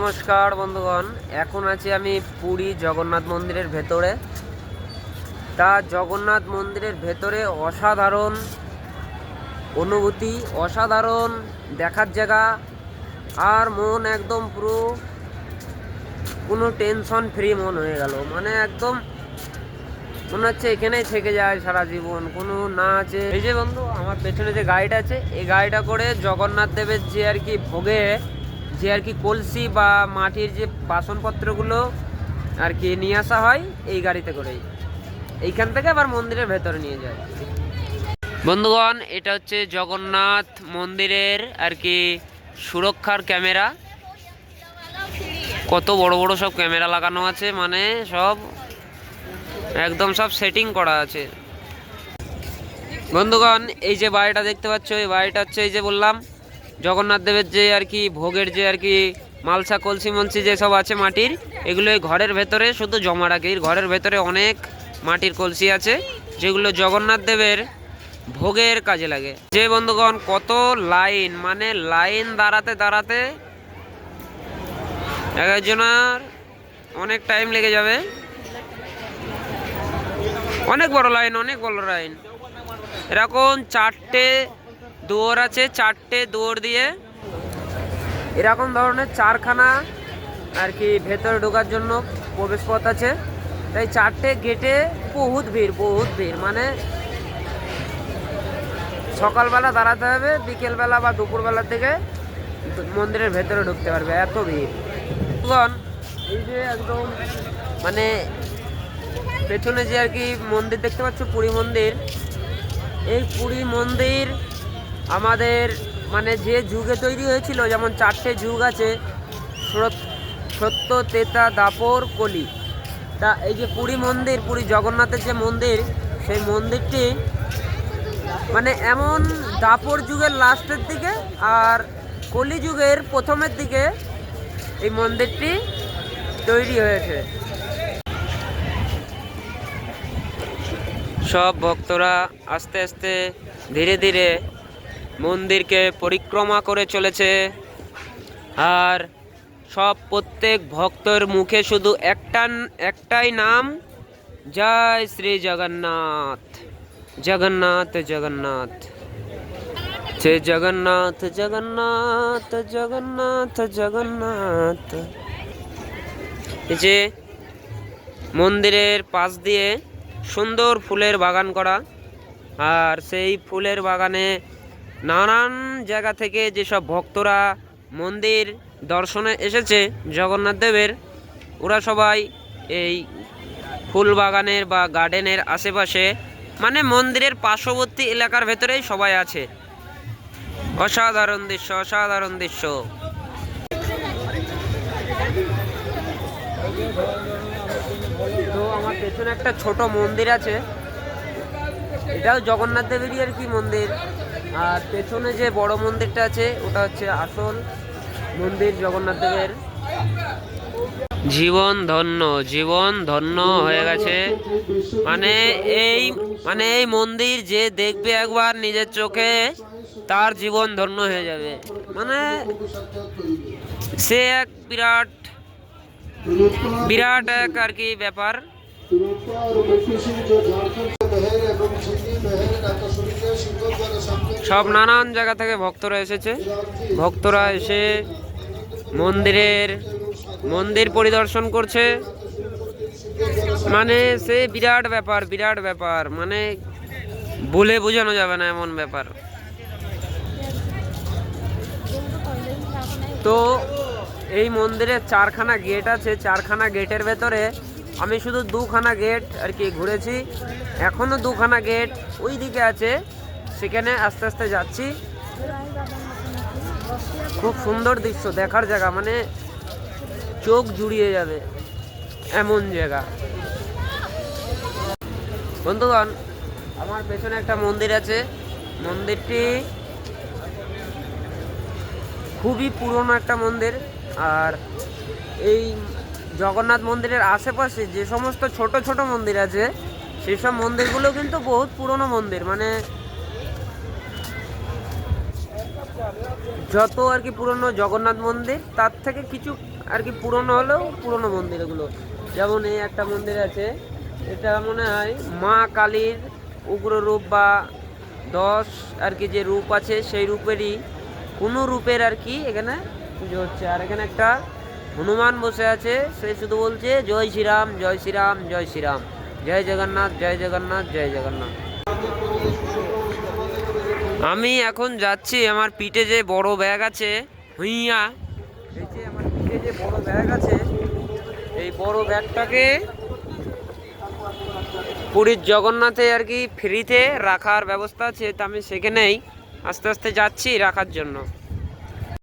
নমস্কার বন্ধুগণ, এখন আছি আমি পুরী জগন্নাথ মন্দিরের ভেতরে। তা জগন্নাথ মন্দিরের ভেতরে অসাধারণ অনুভূতি, অসাধারণ দেখার জায়গা, আর মন একদম পুরো, কোনো টেনশন ফ্রি মন হয়ে গেল। মানে একদম মনে হচ্ছে এখানেই থেকে যায় সারা জীবন, কোনো না আছে। এই যে বন্ধু, আমার পেছনে যে গাড়িটা আছে, এই গাড়িটা করে জগন্নাথ দেবের যে আর কি ভোগে যে আর কি কলসি বা মাটির যে বাসনপত্রগুলো আর কি নিয়ে আসা হয়, এই গাড়িতে করেই। এইখান থেকে আবার মন্দিরের ভেতরে নিয়ে যায়। বন্ধুগণ, এটা হচ্ছে জগন্নাথ মন্দিরের আর কি সুরক্ষার ক্যামেরা। কত বড় বড় সব ক্যামেরা লাগানো আছে মানে সব, একদম সব সেটিং করা আছে। বন্ধুগণ, এই যে বাড়িটা দেখতে পাচ্ছ, এই বাড়িটা হচ্ছে এই যে বললাম জগন্নাথ দেবের যে আর কি ভোগের যে আর কি মালসা, কলসি, মলসি যেসব আছে মাটির, এগুলো ঘরের ভেতরে শুধু জমা রাখে। ঘরের ভেতরে অনেক মাটির কলসি আছে, যেগুলো জগন্নাথ দেবের ভোগের কাজে লাগে। যে বন্ধুগণ, কত লাইন মানে লাইন দাঁড়াতে দাঁড়াতে এক একজনের অনেক টাইম লেগে যাবে। অনেক বড় লাইন, অনেক বড় লাইন। এরকম চারটে দুয়ার আছে, চারটে দুয়ার দিয়ে। এরকম ধরনের চারখানা আর কি ভেতরে ঢোকার জন্য প্রবেশ পথ আছে। তাই চারটে গেটে বহুত ভিড় বহুত ভিড়। মানে সকালবেলা দাঁড়াতে হবে, বিকেলবেলা বা দুপুরবেলা থেকে মন্দিরের ভেতরে ঢুকতে পারবে, এত ভিড়। এই যে একদম মানে পেছনে যে আর কি মন্দির দেখতে পাচ্ছ, পুরী মন্দির, এই পুরী মন্দির আমাদের মানে যে যুগে তৈরি হয়েছিল, যেমন চারটে যুগ আছে সত- সত্য তেতা দাপর কলি। তা এই যে পুরী মন্দির, পুরী জগন্নাথের যে মন্দির, সেই মন্দিরটি মানে এমন দাপর যুগের লাস্টের দিকে আর কলি যুগের প্রথমের দিকে এই মন্দিরটি তৈরি হয়েছে। সব ভক্তরা আস্তে আস্তে ধীরে ধীরে মন্দিরকে পরিক্রমা করে চলেছে। আর সব প্রত্যেক ভক্তর মুখে শুধু একটা, একটাই নাম, জয় শ্রী জগন্নাথ। জগন্নাথ জগন্নাথ। জয় জগন্নাথ জগন্নাথ জগন্নাথ জগন্নাথ। যে মন্দিরের পাশ দিয়ে সুন্দর ফুলের বাগান করা। আর সেই ফুলের বাগানে নানান জায়গা থেকে যেসব ভক্তরা মন্দির দর্শনে এসেছে জগন্নাথ দেবের, ওরা সবাই এই ফুল বাগানের বা গার্ডেনের আশেপাশে মানে মন্দিরের পার্শ্ববর্তী এলাকার ভেতরেই সবাই আছে। অসাধারণ দৃশ্য অসাধারণ দৃশ্য। তো আমার পেছনে একটা ছোট মন্দির আছে। এটাও জগন্নাথ দেবেরই আর কি মন্দির। আর পেছনে যে বড় মন্দিরটা আছে ওটা হচ্ছে আসল মন্দির জগন্নাথ দেবের। জীবন ধন্য জীবন ধন্য হয়ে গেছে। মানে এই মানে এই মন্দির যে দেখবে একবার নিজের চোখে তার জীবন ধন্য হয়ে যাবে। মানে সে এক বিরাট বিরাট এক আর কি ব্যাপার। সব নানান জায়গা থেকে ভক্তরা এসেছে। ভক্তরা এসে মন্দিরের, মন্দির পরিদর্শন করছে। মানে সে বিরাট ব্যাপার বিরাট ব্যাপার। মানে বলে বোঝানো যাবে না এমন ব্যাপার। তো এই মন্দিরের চারখানা গেট আছে। চারখানা গেটের ভেতরে আমি শুধু দুখানা গেট আর কি ঘুরেছি। এখনও দুখানা গেট ওই দিকে আছে। সেখানে আস্তে আস্তে যাচ্ছি। খুব সুন্দর দৃশ্য, দেখার জায়গা মানে চোখ জুড়িয়ে যাবে এমন জায়গা। বন্ধুগণ, আমার পেছনে একটা মন্দির আছে। মন্দিরটি খুবই পুরনো একটা মন্দির, আর এই জগন্নাথ মন্দিরের আশেপাশে যে সমস্ত ছোট ছোট মন্দির আছে, সেসব মন্দিরগুলো কিন্তু বহুত পুরনো মন্দির। মানে যত আর কি পুরনো জগন্নাথ মন্দির, তার থেকে কিছু আর কি পুরনো হলেও পুরনো মন্দির এগুলো। যেমন এই একটা মন্দির আছে, এটা মনে হয় মা কালীর উগ্র রূপ বা দশ আর কি যে রূপ আছে, সেই রূপেরই কোনো রূপের আর কি এখানে পুজো হচ্ছে। আর এখানে একটা হনুমান বসে আছে, সে শুধু বলছে, জয় শ্রীরাম জয় শ্রীরাম জয় শ্রীরাম। জয় জগন্নাথ জয় জগন্নাথ জয় জগন্নাথ। আমি এখন যাচ্ছি, আমার পিঠে যে বড় ব্যাগ আছে, হুইয়া। এই যে আমার পিঠে যে বড় ব্যাগ আছে, এই বড় ব্যাগটাকে পুরীর জগন্নাথে আর কি ফ্রিতে রাখার ব্যবস্থা আছে, তা আমি সেখানেই আস্তে আস্তে যাচ্ছি রাখার জন্য।